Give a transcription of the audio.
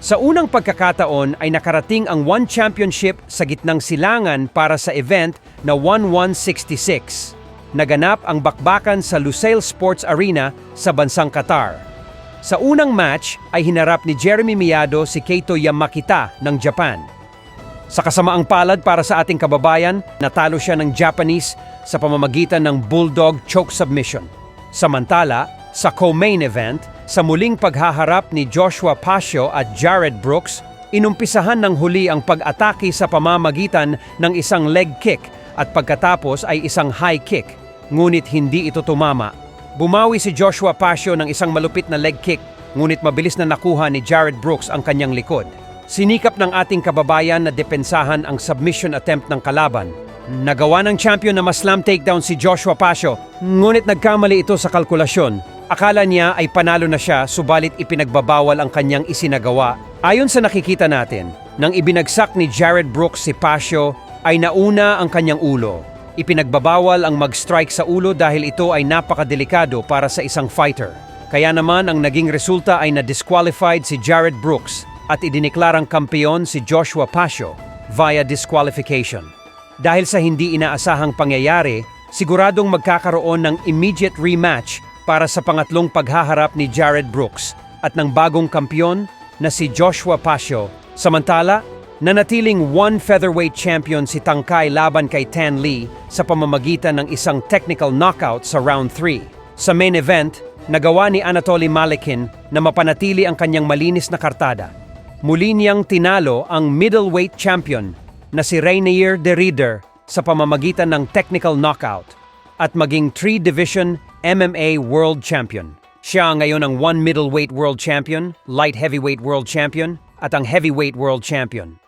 Sa unang pagkakataon ay nakarating ang One Championship sa gitnang silangan para sa event na 1166. Naganap ang bakbakan sa Lusail Sports Arena sa bansang Qatar. Sa unang match ay hinarap ni Jeremy Miyado si Keito Yamakita ng Japan. Sa kasamaang palad para sa ating kababayan, natalo siya ng Japanese sa pamamagitan ng Bulldog Choke Submission. Samantala, sa co-main event, sa muling paghaharap ni Joshua Pasio at Jared Brooks, inumpisahan ng huli ang pag-atake sa pamamagitan ng isang leg kick at pagkatapos ay isang high kick, ngunit hindi ito tumama. Bumawi si Joshua Pasio ng isang malupit na leg kick, ngunit mabilis na nakuha ni Jared Brooks ang kanyang likod. Sinikap ng ating kababayan na depensahan ang submission attempt ng kalaban. Nagawa ng champion na maslam takedown si Joshua Pasio, ngunit nagkamali ito sa kalkulasyon. Akala niya ay panalo na siya subalit ipinagbabawal ang kanyang isinagawa. Ayon sa nakikita natin, nang ibinagsak ni Jared Brooks si Pasio ay nauna ang kanyang ulo. Ipinagbabawal ang mag-strike sa ulo dahil ito ay napakadelikado para sa isang fighter. Kaya naman ang naging resulta ay na-disqualified si Jared Brooks at idineklarang kampeon si Joshua Pasio via disqualification. Dahil sa hindi inaasahang pangyayari, siguradong magkakaroon ng immediate rematch para sa pangatlong paghaharap ni Jared Brooks at ng bagong kampiyon na si Joshua Pasio. Samantala, nanatiling one featherweight champion si Tangkai laban kay Tan Lee sa pamamagitan ng isang technical knockout sa round 3. Sa main event, nagawa ni Anatoly Malekin na mapanatili ang kanyang malinis na kartada. Muli niyang tinalo ang middleweight champion na si Rainier de Ridder sa pamamagitan ng technical knockout at maging 3-division MMA World Champion. Siya ngayon ang 1 middleweight world champion, light heavyweight world champion, at ang heavyweight world champion.